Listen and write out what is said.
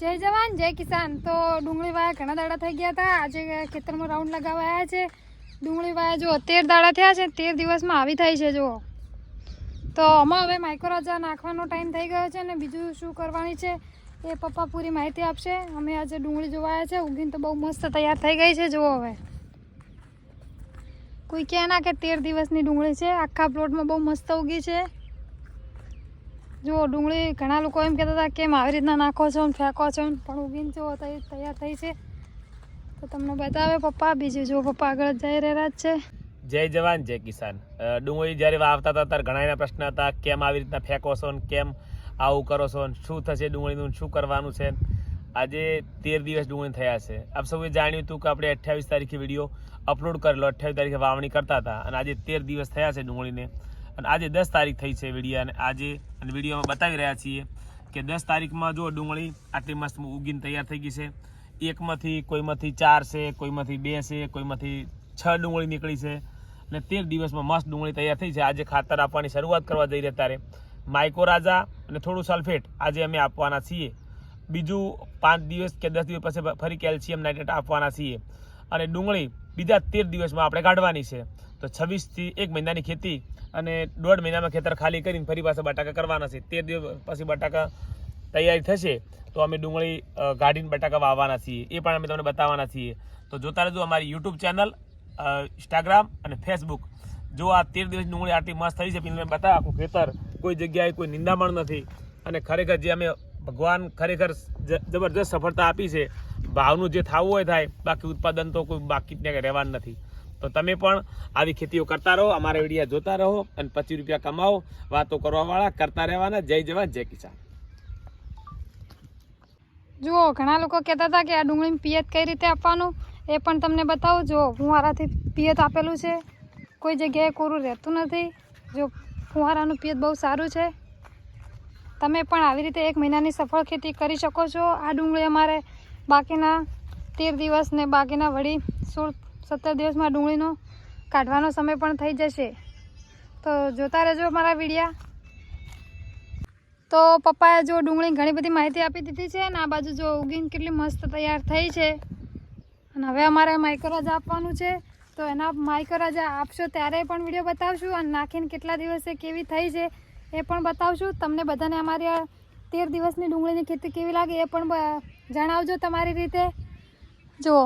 જય જવાન, જય કિસાન. તો ડુંગળી વાયા ઘણા દાડા થઈ ગયા હતા. આજે ખેતરમાં રાઉન્ડ લગાવવા આવ્યા છે. ડુંગળી વાયા જો તેર દાડા થયા છે. તેર દિવસમાં આવી થઈ છે, જુઓ. તો આમાં હવે માઇક્રોરાજા નાખવાનો ટાઈમ થઈ ગયો છે અને બીજું શું કરવાની છે એ પપ્પા પૂરી માહિતી આપશે. અમે આજે ડુંગળી જોવા આવ્યા છે. ઉગીને તો બહુ મસ્ત તૈયાર થઈ ગઈ છે, જુઓ હવે. કોઈ કહે ના કે તેર દિવસની ડુંગળી છે. આખા પ્લોટમાં બહુ મસ્ત ઉગી છે. જુઓ, ડુંગળી ઘણા લોકો એમ કહેતા હતા કેમ આવી રીતના નાખો છો ને ફેંકો છો ને, પણ ઉગીને જુઓ તૈયાર થઈ છે. તો તમને બતાવે પપ્પા, બીજું જો પપ્પા આગળ જઈ રહ્યા છે. જય જવાન, જય કિસાન. ડુંગળી જ્યારે વાવતા હતા, ત્યારે ઘણા એના પ્રશ્ન હતા, કેમ આવી રીતના ફેંકો છો ને કેમ આવું કરો છો ને, શું થશે ડુંગળીનું શું કરવાનું છે? આજે તેર દિવસ ડુંગળી થયા છે. આપ સૌએ જાણ્યું હતું કે આપણે અઠ્યાવીસ તારીખે વીડિયો અપલોડ કરેલો, અઠ્યાવીસ તારીખે વાવણી કરતા હતા, અને આજે તેર દિવસ થયા છે ડુંગળીને. અને આજે દસ તારીખ થઈ છે વિડીયા અને આજે અને વિડીયોમાં બતાવી રહ્યા છીએ કે દસ તારીખમાં જો ડુંગળી આટલી મસ્ત ઉગીને તૈયાર થઈ ગઈ છે. એકમાંથી કોઈમાંથી ચાર છે, કોઈમાંથી બે છે, કોઈમાંથી છ ડુંગળી નીકળી છે. અને તેર દિવસમાં મસ્ત ડુંગળી તૈયાર થઈ છે. આજે ખાતર આપવાની શરૂઆત કરવા જઈ રહ્યા ત્યારે માઇકોરાજા અને થોડું સલ્ફેટ આજે અમે આપવાના છીએ. બીજું પાંચ દિવસ કે દસ દિવસ પછી ફરી કેલ્શિયમ નાઇટ્રેટ આપવાના છીએ. અને ડુંગળી બીજા તેર દિવસમાં આપણે કાઢવાની છે. તો છવ્વીસથી એક મહિનાની ખેતી અને દોઢ મહિનામાં ખેતર ખાલી કરીને ફરી પાછા બટાકા કરવાના છે. તે દિવસ પછી બટાકા તૈયારી થશે તો અમે ડુંગળી કાઢીને બટાકા વાવવાના છીએ. એ પણ અમે તમને બતાવવાના છીએ. તો જોતા રહેજો અમારી યુટ્યુબ ચેનલ ઇન્સ્ટાગ્રામ અને ફેસબુક જો આ તેર દિવસ ડુંગળી આટલી મસ્ત થઈ છે, પેલી બતાવ, આખું ખેતર કોઈ જગ્યાએ કોઈ નિંદામણ નથી. અને ખરેખર જે અમે ભગવાન ખરેખર જબરજસ્ત સફળતા આપી છે, ભાવનું જે થવું હોય થાય, બાકી ઉત્પાદન તો કોઈ બાકી ત્યાં રહેવાનું નથી. તો તમે પણ આવી ખેતીઓ કરતા રહો, અમારા વિડીયા જોતા રહો અને પચીસ રૂપિયા કમાવો, વાતો કરવાવાળા કરતા રહેવાના. જય જવાન, જય કિસાન. જુઓ, ઘણા લોકો કહેતા હતા કે આ ડુંગળીમાં પિયત કઈ રીતે આપવાનું? એ પણ તમને બતાવું. જો ફુવારાથી પિયત આપેલું છે. કોઈ જગ્યાએ કોરું રહેતું નથી. જો, ફુવારાનું પિયત બહુ સારું છે. તમે પણ આવી રીતે એક મહિનાની સફળ ખેતી કરી શકો છો. આ ડુંગળી અમારે બાકીના તેર દિવસ ને બાકીના વળી સોળ સત્તર દિવસમાં ડુંગળીનો કાઢવાનો સમય પણ થઈ જશે. તો જોતા રહેજો મારા વિડીયા. તો પપ્પાએ જો ડુંગળી ઘણી બધી માહિતી આપી દીધી છે અને આ બાજુ જો ઉગીને કેટલી મસ્ત તૈયાર થઈ છે. અને હવે અમારે માઇક્રોરાજા આપવાનું છે. તો એના માઇક્રોરાજા આપશો ત્યારે પણ વીડિયો બતાવશું અને નાખીને કેટલા દિવસે કેવી થઈ છે એ પણ બતાવશું. તમને બધાને અમારી તેર દિવસની ડુંગળીની ખેતી કેવી લાગે એ પણ જણાવજો તમારી રીતે. જુઓ